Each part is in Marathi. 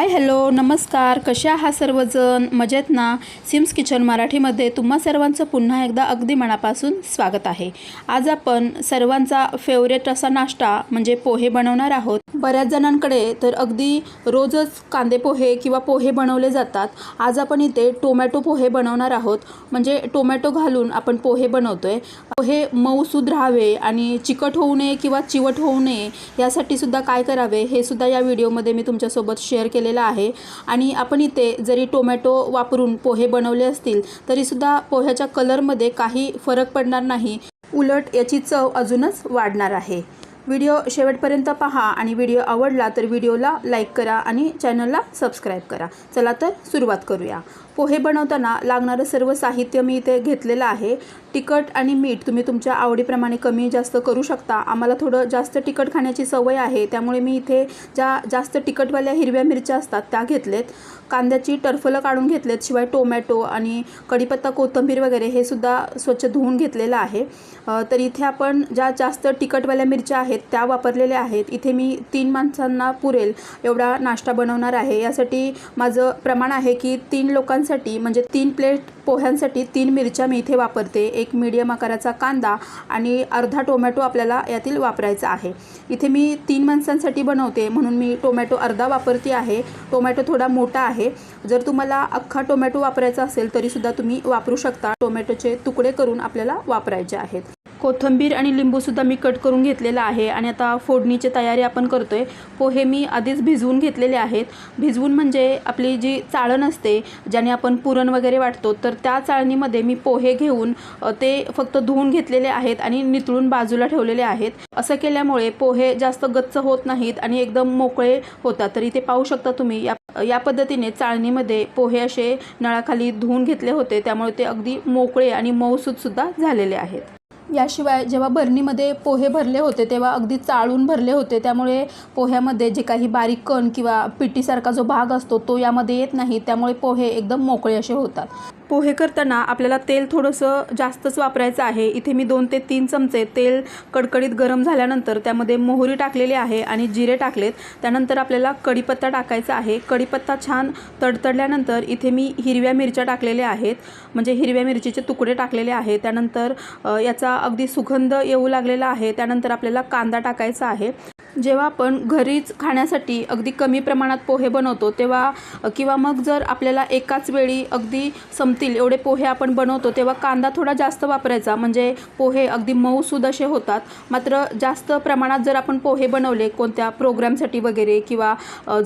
हाय हॅलो नमस्कार. कशा आहात सर्वजण? मजेत ना? सिम्स किचन मराठीमध्ये तुम्हा सर्वांचं पुन्हा एकदा अगदी मनापासून स्वागत आहे. आज आपण सर्वांचा फेवरेट असा नाश्ता म्हणजे पोहे बनवणार आहोत. बऱ्याच जणांकडे तर अगदी रोजच कांदे पोहे किंवा पोहे बनवले जातात. आज आपण इथे टोमॅटो पोहे बनवणार आहोत. म्हणजे टोमॅटो घालून आपण पोहे बनवतो आहे पोहे मऊसूद राहावे आणि चिकट होऊ नये किंवा चिवट होऊ नये यासाठी सुद्धा काय करावे हे सुद्धा या व्हिडिओमध्ये मी तुमच्यासोबत शेअर केलेलं आहे. आणि आपण इथे जरी टोमॅटो वापरून पोहे बनवले असतील तरीसुद्धा पोह्याच्या कलरमध्ये काही फरक पडणार नाही. उलट याची चव अजूनच वाढणार आहे. व्हिडिओ शेवटपर्यंत पहा आणि व्हिडिओ आवडला तर व्हिडिओला लाईक करा आणि चॅनलला सबस्क्राईब करा. चला तर सुरुवात करूया. पोहे बनवताना लागणारं सर्व साहित्य मी इथे घेतलेलं आहे. तिखट आणि मीठ तुम्ही तुमच्या आवडीप्रमाणे कमी जास्त करू शकता. आम्हाला थोडं जास्त तिखट खाण्याची सवय आहे. त्यामुळे मी इथे ज्या जास्त तिखटवाल्या हिरव्या मिरच्या असतात त्या घेतलेत. कांद्याची टरफलं काढून घेतलेत शिवाय टोमॅटो आणि कढीपत्ता कोथिंबीर वगैरे हे सुद्धा स्वच्छ धुवून घेतलेलं आहे. तर इथे आपण ज्या जास्त तिखटवाल्या मिरच्या आहेत त्या वापरलेल्या आहेत. इथे मी तीन माणसांना पुरेल एवढा नाश्ता बनवणार आहे. यासाठी माझं प्रमाण आहे की तीन लोकांसाठी म्हणजे तीन प्लेट पोह्यांसाठी तीन मिरच्या मी इथे वापरते. एक मीडियम आकाराचा कांदा आणि अर्धा टोमॅटो आपल्याला यातील वापरायचा आहे. इथे मी तीन माणसांसाठी बनवते म्हणून मी टोमॅटो अर्धा वापरते आहे. टोमॅटो थोडा मोठा आहे. जर तुम्हाला अख्खा टोमॅटो वापरायचा असेल तरीसुद्धा तुम्ही वापरू शकता. टोमॅटोचे तुकडे करून आपल्याला वापरायचे आहेत. कोथिंबीर आणि लिंबूसुद्धा मी कट करून घेतलेला आहे आणि आता फोडणीची तयारी आपण करतो आहे पोहे मी आधीच भिजवून घेतलेले आहेत. भिजवून म्हणजे आपली जी चाळण असते ज्याने आपण पुरण वगैरे वाटतो तर त्या चाळणीमध्ये मी पोहे घेऊन ते फक्त धुवून घेतलेले आहेत आणि नितळून बाजूला ठेवलेले आहेत. असं केल्यामुळे पोहे जास्त गच्च होत नाहीत आणि एकदम मोकळे होतात. तर इथे पाहू शकता तुम्ही या या पद्धतीने चाळणीमध्ये पोहे असे नळाखाली धुवून घेतले होते. त्यामुळे ते अगदी मोकळे आणि मऊसूदसुद्धा झालेले आहेत. याशिवाय जेव्हा भरणीमध्ये पोहे भरले होते तेव्हा अगदी चाळून भरले होते. त्यामुळे पोह्यामध्ये जे काही बारीक कण किंवा पिटीसारखा जो भाग असतो तो यामध्ये येत नाही. त्यामुळे पोहे एकदम मोकळे असे होतात. पोहे करताना आपल्याला तेल थोडंसं जास्तच वापरायचं आहे. इथे मी दोन ते तीन चमचे तेल कडकडीत गरम झाल्यानंतर त्यामध्ये मोहरी टाकलेली आहे आणि जिरे टाकलेत. त्यानंतर आपल्याला कढीपत्ता टाकायचा आहे. कढीपत्ता छान तडतडल्यानंतर इथे मी हिरव्या मिरच्या टाकलेल्या आहेत. म्हणजे हिरव्या मिरचीचे तुकडे टाकलेले आहे. त्यानंतर याचा अगदी सुगंध येऊ लागलेला आहे. त्यानंतर आपल्याला कांदा टाकायचा आहे. जेव्हा आपण घरीच खाण्यासाठी अगदी कमी प्रमाणात पोहे बनवतो तेव्हा किंवा मग जर आपल्याला एकाच वेळी अगदी संपतील एवढे पोहे आपण बनवतो तेव्हा कांदा थोडा जास्त वापरायचा. म्हणजे पोहे अगदी मऊसूद असे होतात. मात्र जास्त प्रमाणात जर आपण पोहे बनवले कोणत्या प्रोग्रामसाठी वगैरे किंवा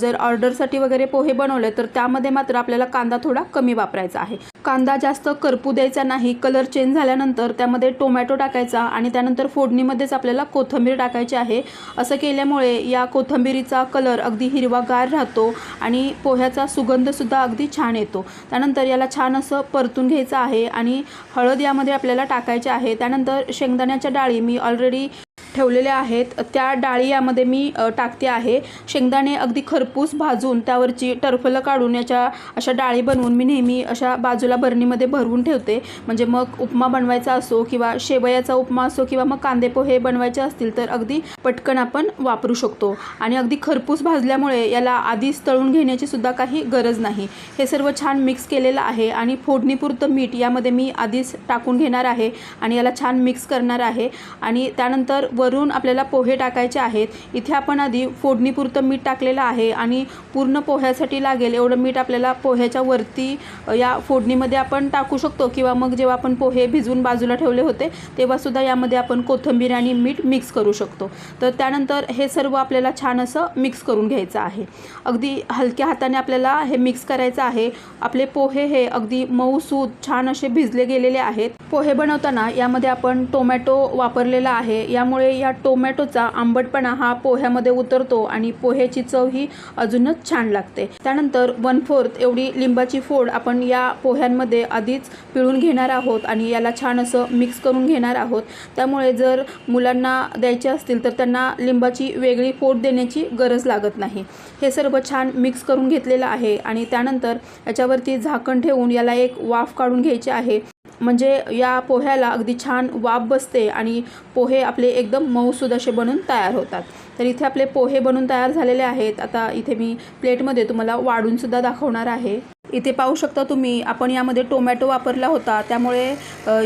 जर ऑर्डरसाठी वगैरे पोहे बनवले तर त्यामध्ये मात्र आपल्याला कांदा थोडा कमी वापरायचा आहे. कांदा जास्त करपू द्यायचा नाही कलर चेंज झाल्यानंतर त्यामध्ये टोमॅटो टाकायचा आणि त्यानंतर फोडणीमध्येच आपल्याला कोथिंबीर टाकायची आहे. असं केल्यामुळे या कोथंबीरीचा कलर अगदी हिरवागार राहतो आणि पोह्याचा सुगंधसुद्धा अगदी छान येतो. त्यानंतर याला छान असं परतून घ्यायचं आहे आणि हळद यामध्ये आपल्याला टाकायची आहे. त्यानंतर शेंगदाण्याच्या डाळी मी ऑलरेडी ठेवलेल्या आहेत. त्या डाळी यामध्ये मी टाकते आहे. शेंगदाणे अगदी खरपूस भाजून त्यावरची टरफलं काढून याच्या अशा डाळी बनवून मी नेहमी अशा बाजूला बरणीमध्ये भरवून ठेवते. म्हणजे मग उपमा बनवायचा असो किंवा शेवयाचा उपमा असो किंवा मग कांदे पोहे बनवायचे असतील तर अगदी पटकन आपण वापरू शकतो. आणि अगदी खरपूस भाजल्यामुळे याला आधीच तळून घेण्याची सुद्धा काही गरज नाही. हे सर्व छान मिक्स केलेलं आहे आणि फोडणीपुरतं मीठ यामध्ये मी आधीच टाकून घेणार आहे आणि याला छान मिक्स करणार आहे. आणि त्यानंतर वरून आपल्याला पोहे टाकायचे आहेत. इथे आपण आधी फोडणीपुरतं मीठ टाकलेलं आहे आणि पूर्ण पोह्यासाठी लागेल एवढं मीठ आपल्याला पोह्याच्या वरती या फोडणीमध्ये आपण टाकू शकतो. किंवा मग जेव्हा आपण पोहे भिजवून बाजूला ठेवले होते तेव्हासुद्धा यामध्ये आपण कोथिंबीर आणि मीठ मिक्स करू शकतो. तर त्यानंतर हे सर्व आपल्याला छान असं मिक्स करून घ्यायचं आहे. अगदी हलक्या हाताने आपल्याला हे मिक्स करायचं आहे. आपले पोहे हे अगदी मऊसूद छान असे भिजले गेलेले आहेत. पोहे बनवताना यामध्ये आपण टोमॅटो वापरलेला आहे. यामुळे या टोमॅटोचा आंबटपणा हा पोह्यामध्ये उतरतो आणि पोह्याची चव ही अजूनच छान लागते. त्यानंतर वन फोर्थ एवढी लिंबाची फोड आपण या पोह्यांमध्ये आधीच पिळून घेणार आहोत आणि याला छान असं मिक्स करून घेणार आहोत. त्यामुळे जर मुलांना द्यायचे असतील तर त्यांना लिंबाची वेगळी फोड देण्याची गरज लागत नाही. हे सर्व छान मिक्स करून घेतलेलं आहे आणि त्यानंतर याच्यावरती झाकण ठेवून याला एक वाफ काढून घ्यायची आहे. म्हणजे या पोह्याला अगदी छान वाफ बसते आणि पोहे आपले एकदम मऊसूद असे बनून तयार होतात. तर इथे आपले पोहे बनून तयार झालेले आहेत. आता इथे मी प्लेटमध्ये तुम्हाला वाढूनसुद्धा दाखवणार आहे. इथे पाहू शकता तुम्ही आपण यामध्ये टोमॅटो वापरला होता. त्यामुळे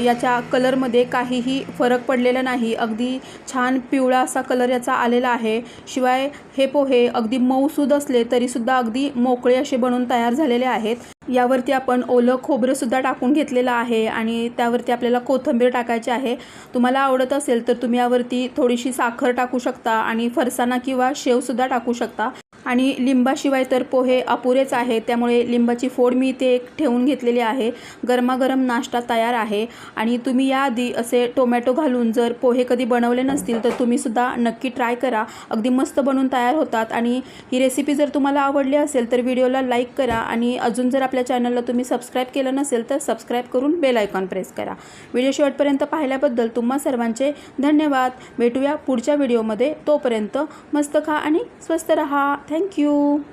याच्या कलरमध्ये काहीही फरक पडलेला नाही. अगदी छान पिवळा असा कलर याचा आलेला आहे. शिवाय हे पोहे अगदी मऊसूद असले तरीसुद्धा अगदी मोकळे असे बनून तयार झालेले आहेत. यावरती आपण ओलं खोबरंसुद्धा टाकून घेतलेलं आहे आणि त्यावरती आपल्याला कोथिंबीर टाकायची आहे. तुम्हाला आवडत असेल तर तुम्ही यावरती थोडीशी साखर टाकू शकता आणि फरसाणा किंवा शेवसुद्धा टाकू शकता. आणि लिंबाशिवाय तर पोहे अपुरेच आहे त्यामुळे लिंबाची फोड मी इथे एक ठेवून घेतलेली आहे. गरमागरम नाश्ता तयार आहे. आणि तुम्ही याआधी असे टोमॅटो घालून जर पोहे कधी बनवले नसतील तर तुम्हीसुद्धा नक्की ट्राय करा. अगदी मस्त बनून तयार होतात. आणि ही रेसिपी जर तुम्हाला आवडली असेल तर व्हिडिओला लाईक करा. आणि अजून जर आपल्या चॅनलला तुम्ही सबस्क्राईब केलं नसेल तर सबस्क्राईब करून बेल आयकॉन प्रेस करा. व्हिडिओ शेवटपर्यंत पाहिल्याबद्दल तुम्हा सर्वांचे धन्यवाद. भेटूया पुढच्या व्हिडिओमध्ये. तोपर्यंत मस्त खा आणि स्वस्त रहा. थँक्यू. Thank you.